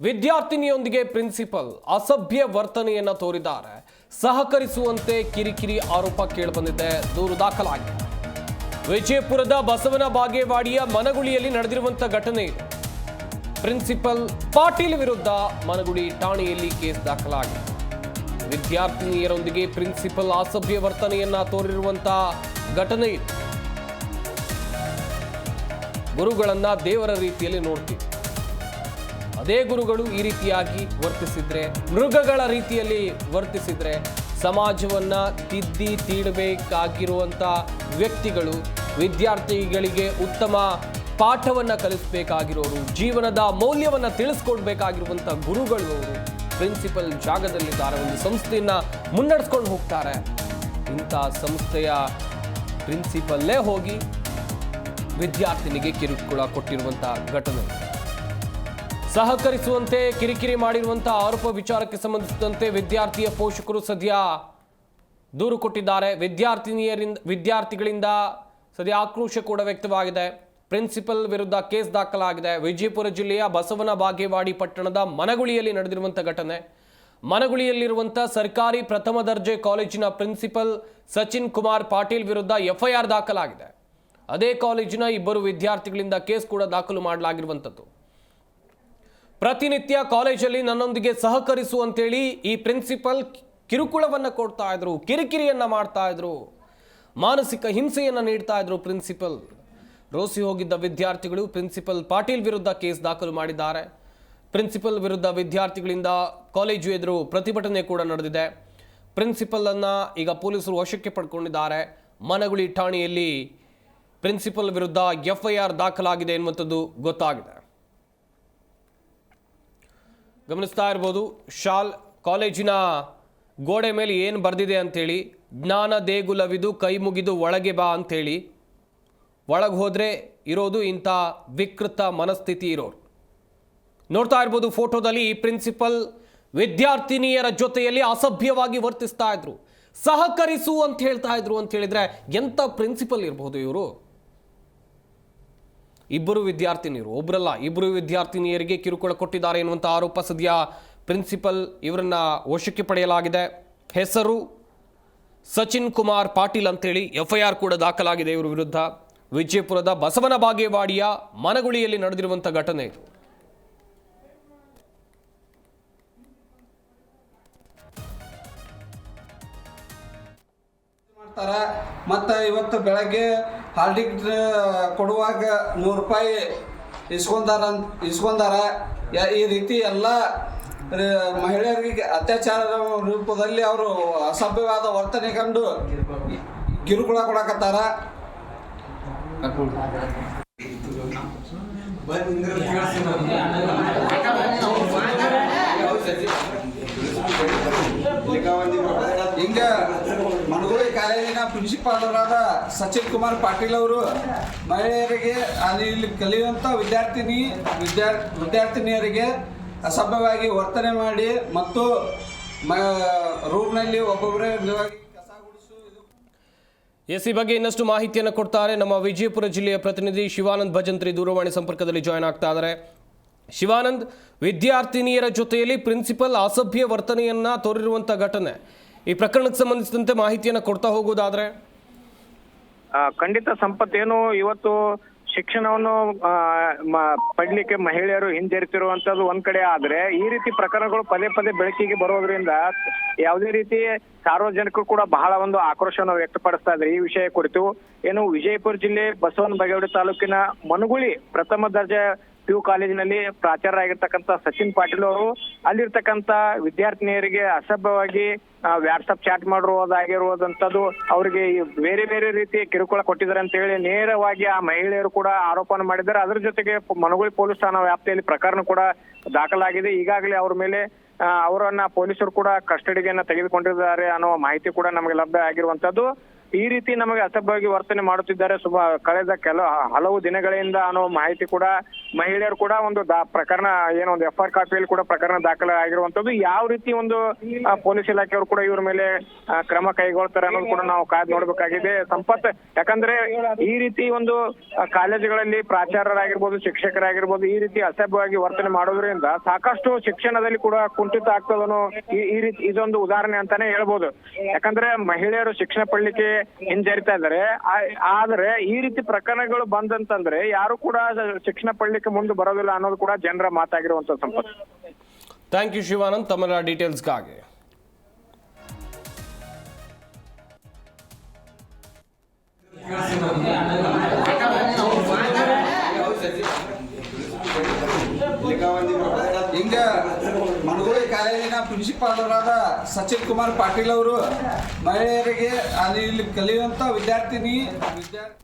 ವಿದ್ಯಾರ್ಥಿನಿಯೊಂದಿಗೆ principal ಅಸಭ್ಯ ವರ್ತನೆಯನ್ನ ತೋರಿದ್ದಾರೆ. ಸಹಕರಿಸುವಂತೆ ಕಿರಿಕಿರಿ ಆರೋಪ ಕೇಳಿಬಂದಿದೆ. ದೂರು ದಾಖಲಾಗಿದೆ. ವಿಜಯಪುರದ ಬಸವನ ಬಾಗೇವಾಡಿಯ ಮನಗುಳಿಯಲ್ಲಿ ನಡೆದಿರುವಂತಹ ಘಟನೆ ಪ್ರಿನ್ಸಿಪಲ್ ಪಾಟೀಲ್ ವಿರುದ್ಧ ಮನಗುಳಿ ಠಾಣೆಯಲ್ಲಿ ಕೇಸ್ ದಾಖಲಾಗಿದೆ. ವಿದ್ಯಾರ್ಥಿನಿಯರೊಂದಿಗೆ ಪ್ರಿನ್ಸಿಪಲ್ ಅಸಭ್ಯ ವರ್ತನೆಯನ್ನ ತೋರಿರುವಂತಹ ಘಟನೆ ಇದು. ಗುರುಗಳನ್ನ ದೇವರ ರೀತಿಯಲ್ಲಿ ನೋಡ್ತೀವಿ. ಅದೇ ಗುರುಗಳು ಈ ರೀತಿಯಾಗಿ ವರ್ತಿಸಿದ್ರೆ, ಮೃಗಗಳ ರೀತಿಯಲ್ಲಿ ವರ್ತಿಸಿದ್ರೆ, ಸಮಾಜವನ್ನ ತಿದ್ದಿ ತೀಡಬೇಕಾಗಿರುವಂತ ವ್ಯಕ್ತಿಗಳು, ವಿದ್ಯಾರ್ಥಿಗಳಿಗೆ ಉತ್ತಮ ಪಾಠವನ್ನ ಕಲಿಸಬೇಕಾಗಿರೋರು, ಜೀವನದ ಮೌಲ್ಯವನ್ನ ತಿಳಿಸ್ಕೊಡ್ಬೇಕಾಗಿರುವಂತ ಗುರುಗಳು ಅವರು. ಪ್ರಿನ್ಸಿಪಲ್ ಜಾಗದಲ್ಲಿದ್ದಾರೆ ಒಂದು ಸಂಸ್ಥೆಯನ್ನ ಮುನ್ನಡೆಸ್ಕೊಂಡು ಹೋಗ್ತಾರೆ. ಇಂಥ ಸಂಸ್ಥೆಯ ಪ್ರಿನ್ಸಿಪಲ್ಲೇ ಹೋಗಿ ವಿದ್ಯಾರ್ಥಿನಿಗೆ ಕಿರುಕುಳ ಕೊಟ್ಟಿರುವಂತ ಘಟನೆ. ಸಹಕರಿಸುವಂತೆ, ಕಿರಿಕಿರಿ ಮಾಡಿರುವಂತಹ ಆರೋಪ ವಿಚಾರಕ್ಕೆ ಸಂಬಂಧಿಸಿದಂತೆ ವಿದ್ಯಾರ್ಥಿಯ ಪೋಷಕರು ಸದ್ಯ ದೂರು ಕೊಟ್ಟಿದ್ದಾರೆ. ವಿದ್ಯಾರ್ಥಿನಿಯರಿಂದ, ವಿದ್ಯಾರ್ಥಿಗಳಿಂದ ಸದ್ಯ ಆಕ್ರೋಶ ಕೂಡ ವ್ಯಕ್ತವಾಗಿದೆ. ಪ್ರಿನ್ಸಿಪಲ್ ವಿರುದ್ಧ ಕೇಸ್ ದಾಖಲಾಗಿದೆ. ವಿಜಯಪುರ ಜಿಲ್ಲೆಯ ಬಸವನ ಬಾಗೇವಾಡಿ ಪಟ್ಟಣದ ಮನಗುಳಿಯಲ್ಲಿ ನಡೆದಿರುವಂಥ ಘಟನೆ. ಮನಗುಳಿಯಲ್ಲಿರುವಂಥ ಸರ್ಕಾರಿ ಪ್ರಥಮ ದರ್ಜೆ ಕಾಲೇಜಿನ ಪ್ರಿನ್ಸಿಪಲ್ ಸಚಿನ್ ಕುಮಾರ್ ಪಾಟೀಲ್ ವಿರುದ್ಧ ಎಫ್ಐಆರ್ ದಾಖಲಾಗಿದೆ. ಅದೇ ಕಾಲೇಜಿನ ಇಬ್ಬರು ವಿದ್ಯಾರ್ಥಿಗಳಿಂದ ಕೇಸ್ ಕೂಡ ದಾಖಲು ಮಾಡಲಾಗಿರುವಂಥದ್ದು ಪ್ರತಿನಿತ್ಯ ಕಾಲೇಜಲ್ಲಿ ನನ್ನೊಂದಿಗೆ ಸಹಕರಿಸು ಅಂತೇಳಿ ಈ ಪ್ರಿನ್ಸಿಪಲ್ ಕಿರುಕುಳವನ್ನು ಕೊಡ್ತಾ ಇದ್ರು, ಕಿರಿಕಿರಿಯನ್ನು ಮಾಡ್ತಾ ಇದ್ರು, ಮಾನಸಿಕ ಹಿಂಸೆಯನ್ನು ನೀಡ್ತಾ ಇದ್ರು ಪ್ರಿನ್ಸಿಪಲ್. ರೋಸಿ ಹೋಗಿದ್ದ ವಿದ್ಯಾರ್ಥಿಗಳು ಪ್ರಿನ್ಸಿಪಲ್ ಪಾಟೀಲ್ ವಿರುದ್ಧ ಕೇಸ್ ದಾಖಲು ಮಾಡಿದ್ದಾರೆ. ಪ್ರಿನ್ಸಿಪಲ್ ವಿರುದ್ಧ ವಿದ್ಯಾರ್ಥಿಗಳಿಂದ ಕಾಲೇಜು ಎದುರು ಪ್ರತಿಭಟನೆ ಕೂಡ ನಡೆದಿದೆ. ಪ್ರಿನ್ಸಿಪಲನ್ನು ಈಗ ಪೊಲೀಸರು ವಶಕ್ಕೆ ಪಡ್ಕೊಂಡಿದ್ದಾರೆ. ಮನಗುಳಿ ಠಾಣೆಯಲ್ಲಿ ಪ್ರಿನ್ಸಿಪಲ್ ವಿರುದ್ಧ ಎಫ್ಐಆರ್ ದಾಖಲಾಗಿದೆ ಎನ್ನುವಂಥದ್ದು ಗೊತ್ತಾಗಿದೆ. ಗಮನಿಸ್ತಾ ಇರ್ಬೋದು, ಶಾಲ್ ಕಾಲೇಜಿನ ಗೋಡೆ ಮೇಲೆ ಏನು ಬರೆದಿದೆ ಅಂಥೇಳಿ ಜ್ಞಾನ ದೇಗುಲವಿದು ಕೈ ಮುಗಿದು ಒಳಗೆ ಬಾ ಅಂಥೇಳಿ ಒಳಗೆ ಹೋದರೆ ಇರೋದು ಇಂಥ ವಿಕೃತ ಮನಸ್ಥಿತಿ ಇರೋರು. ನೋಡ್ತಾ ಇರ್ಬೋದು ಫೋಟೋದಲ್ಲಿ ಪ್ರಿನ್ಸಿಪಲ್ ವಿದ್ಯಾರ್ಥಿನಿಯರ ಜೊತೆಯಲ್ಲಿ ಅಸಭ್ಯವಾಗಿ ವರ್ತಿಸ್ತಾ ಇದ್ರು. ಸಹಕರಿಸು ಅಂತ ಹೇಳ್ತಾ ಇದ್ರು ಅಂತ ಹೇಳಿದ್ರೆ ಎಂಥ ಪ್ರಿನ್ಸಿಪಲ್ ಇರ್ಬೋದು ಇವರು? ಇಬ್ಬರು ವಿದ್ಯಾರ್ಥಿನಿಯರು ಒಬ್ಬರಲ್ಲ ಇಬ್ಬರು ವಿದ್ಯಾರ್ಥಿನಿಯರಿಗೆ ಕಿರುಕುಳ ಕೊಟ್ಟಿದ್ದಾರೆ ಎನ್ನುವಂಥ ಆರೋಪ ಸದ್ಯ ಪ್ರಿನ್ಸಿಪಲ್ ಇವರನ್ನ ವಶಕ್ಕೆ ಪಡೆಯಲಾಗಿದೆ. ಹೆಸರು ಸಚಿನ್ ಕುಮಾರ್ ಪಾಟೀಲ್ ಅಂತೇಳಿ ಎಫ್ಐಆರ್ ಕೂಡ ದಾಖಲಾಗಿದೆ ಇವರ ವಿರುದ್ಧ. ವಿಜಯಪುರದ ಬಸವನ ಬಾಗೇವಾಡಿಯ ಮನಗುಳಿಯಲ್ಲಿ ನಡೆದಿರುವಂಥ ಘಟನೆ ಇದು. ಮತ್ತು ಇವತ್ತು ಬೆಳಗ್ಗೆ ಹಾಲ್ ಟಿಕೆಟ್ ಕೊಡುವಾಗ ನೂರು ರೂಪಾಯಿ ಇಸ್ಕೊಂತಾರ ಯ- ಈ ರೀತಿ ಎಲ್ಲ ಮಹಿಳೆಯರಿಗೆ ಅತ್ಯಾಚಾರ ರೂಪದಲ್ಲಿ ಅವರು ಅಸಭ್ಯವಾದ ವರ್ತನೆ ಕಂಡು ಕಿರುಕುಳ ಕೊಡಕತ್ತಾರ. ಹಿಂಗ ಪ್ರಿನ್ಸಿಪಾಲರಾದ ಸಚಿನ್ ಕುಮಾರ್ ಪಾಟೀಲ್ ಅವರು ಮಹಿಳೆಯರಿಗೆ, ಅಲ್ಲಿ ಇಲ್ಲಿ ಕಲಿಯುವಂಥ ವಿದ್ಯಾರ್ಥಿನಿ, ವಿದ್ಯಾ, ವಿದ್ಯಾರ್ಥಿನಿಯರಿಗೆ ಅಸಭ್ಯವಾಗಿ ವರ್ತನೆ ಮಾಡಿ ಮತ್ತು ಮ ರೂಮ್ನಲ್ಲಿ ಒಬ್ಬೊಬ್ಬರೇ ಎಸ್ ಈ ಬಗ್ಗೆ ಇನ್ನಷ್ಟು ಮಾಹಿತಿಯನ್ನು ಕೊಡ್ತಾರೆ ನಮ್ಮ ವಿಜಯಪುರ ಜಿಲ್ಲೆಯ ಪ್ರತಿನಿಧಿ ಶಿವಾನಂದ್ ಭಜಂತ್ರಿ ದೂರವಾಣಿ ಸಂಪರ್ಕದಲ್ಲಿ ಜಾಯ್ನ್ ಆಗ್ತಾ ಇದ್ದಾರೆ. ಶಿವಾನಂದ್, ವಿದ್ಯಾರ್ಥಿನಿಯರ ಜೊತೆಯಲ್ಲಿ ಪ್ರಿನ್ಸಿಪಲ್ ಅಸಭ್ಯ ವರ್ತನೆಯನ್ನ ತೋರಿರುವಂತಹ ಘಟನೆ. ಈ ಪ್ರಕರಣಕ್ಕೆ ಸಂಬಂಧಿಸಿದಂತೆ ಮಾಹಿತಿಯನ್ನು ಕೊಡ್ತಾ ಹೋಗುವುದಾದ್ರೆ ಖಂಡಿತ ಸಂಪತ್ತೇನು, ಇವತ್ತು ಶಿಕ್ಷಣವನ್ನು ಪಡ್ಲಿಕ್ಕೆ ಮಹಿಳೆಯರು ಹಿಂಜರಿತಿರುವಂತದ್ದು ಒಂದ್ ಕಡೆ ಆದ್ರೆ, ಈ ರೀತಿ ಪ್ರಕರಣಗಳು ಪದೇ ಪದೇ ಬೆಳಕಿಗೆ ಬರೋದ್ರಿಂದ ಯಾವುದೇ ರೀತಿ ಸಾರ್ವಜನಿಕರು ಕೂಡ ಬಹಳ ಒಂದು ಆಕ್ರೋಶವನ್ನು ವ್ಯಕ್ತಪಡಿಸ್ತಾ ಇದ್ದಾರೆ ಈ ವಿಷಯ ಕುರಿತು. ಏನು ವಿಜಯಪುರ ಜಿಲ್ಲೆ ಬಸವನ ಬಾಗೇವಾಡಿ ತಾಲೂಕಿನ ಮನುಗುಳಿ ಪ್ರಥಮ ದರ್ಜೆ ಯು ಕಾಲೇಜಿನಲ್ಲಿ ಪ್ರಾಚಾರ್ಯರಾಗಿರ್ತಕ್ಕಂಥ ಸಚಿನ್ ಪಾಟೀಲ್ ಅವರು, ಅಲ್ಲಿರ್ತಕ್ಕಂಥ ವಿದ್ಯಾರ್ಥಿನಿಯರಿಗೆ ಅಸಭ್ಯವಾಗಿ ವ್ಯಾಟ್ಸಪ್ ಚಾಟ್ ಮಾಡಿರುವುದಾಗಿರುವುದಂತದ್ದು ಅವರಿಗೆ ಬೇರೆ ಬೇರೆ ರೀತಿಯ ಕಿರುಕುಳ ಕೊಟ್ಟಿದ್ದಾರೆ ಅಂತ ಹೇಳಿ ನೇರವಾಗಿ ಆ ಮಹಿಳೆಯರು ಕೂಡ ಆರೋಪವನ್ನು ಮಾಡಿದ್ದಾರೆ. ಅದರ ಜೊತೆಗೆ ಮನಗುಳಿ ಪೊಲೀಸ್ ಠಾಣಾ ವ್ಯಾಪ್ತಿಯಲ್ಲಿ ಪ್ರಕರಣ ಕೂಡ ದಾಖಲಾಗಿದೆ. ಈಗಾಗಲೇ ಅವರ ಮೇಲೆ ಅವರನ್ನ ಪೊಲೀಸರು ಕೂಡ ಕಸ್ಟಡಿಗೆಯನ್ನ ತೆಗೆದುಕೊಂಡಿದ್ದಾರೆ ಅನ್ನೋ ಮಾಹಿತಿ ಕೂಡ ನಮಗೆ ಲಭ್ಯ ಆಗಿರುವಂತದ್ದು ಈ ರೀತಿ ನಮಗೆ ಅಸಭ್ಯವಾಗಿ ವರ್ತನೆ ಮಾಡುತ್ತಿದ್ದಾರೆ. ಸುಮ ಕಳೆದ ಕೆಲ ಹಲವು ದಿನಗಳಿಂದ ಅನ್ನೋ ಮಾಹಿತಿ ಕೂಡ ಮಹಿಳೆಯರು ಕೂಡ ಒಂದು ಪ್ರಕರಣ, ಏನೋ ಒಂದು ಎಫ್ ಆರ್ ಕಾಪಿಯಲ್ಲಿ ಕೂಡ ಪ್ರಕರಣ ದಾಖಲೆ ಆಗಿರುವಂತದ್ದು ಯಾವ ರೀತಿ ಒಂದು ಪೊಲೀಸ್ ಇಲಾಖೆಯವರು ಕೂಡ ಇವ್ರ ಮೇಲೆ ಕ್ರಮ ಕೈಗೊಳ್ತಾರೆ ಅನ್ನೋದು ಕೂಡ ನಾವು ಕಾದ್ ನೋಡ್ಬೇಕಾಗಿದೆ. ಸಂಪತ್, ಯಾಕಂದ್ರೆ ಈ ರೀತಿ ಒಂದು ಕಾಲೇಜುಗಳಲ್ಲಿ ಪ್ರಾಚಾರ್ಯರಾಗಿರ್ಬೋದು, ಶಿಕ್ಷಕರಾಗಿರ್ಬೋದು, ಈ ರೀತಿ ಅಸಭ್ಯವಾಗಿ ವರ್ತನೆ ಮಾಡೋದ್ರಿಂದ ಸಾಕಷ್ಟು ಶಿಕ್ಷಣದಲ್ಲಿ ಕೂಡ ಕುಂಠಿತ ಆಗ್ತದನು ಈ ರೀತಿ, ಇದೊಂದು ಉದಾಹರಣೆ ಅಂತಾನೆ ಹೇಳ್ಬೋದು. ಯಾಕಂದ್ರೆ ಮಹಿಳೆಯರು ಶಿಕ್ಷಣ ಪಡ್ಲಿಕ್ಕೆ ಹಿಂಜರಿತಾ ಇದ್ದಾರೆ. ಆದ್ರೆ ಈ ರೀತಿ ಪ್ರಕರಣಗಳು ಬಂದಂತಂದ್ರೆ ಯಾರು ಕೂಡ ಶಿಕ್ಷಣ ಪಡ್ಲಿಕ್ಕೆ ಮುಂದೆ ಬರೋದಿಲ್ಲ ಅನ್ನೋದು ಕೂಡ ಜನರ ಮಾತಾಗಿರುವಂತ ಸಂಪತ್ತು. Thank you Shivanand. ತಮ್ಮೆಲ್ಲ ಡೀಟೇಲ್ಸ್ಗಾಗಿ ಹಿಂಗ ಮನಗೋಳಿ ಕಾಲೇಜಿನ ಪ್ರಿನ್ಸಿಪಾಲರಾದ ಸಚಿನ್ ಕುಮಾರ್ ಪಾಟೀಲ್ ಅವರು ಮಹಿಳೆಯರಿಗೆ ಅಲ್ಲಿ ಇಲ್ಲಿ ಕಲಿಯುವಂತ ವಿದ್ಯಾರ್ಥಿನಿ ವಿದ್ಯಾರ್ಥಿ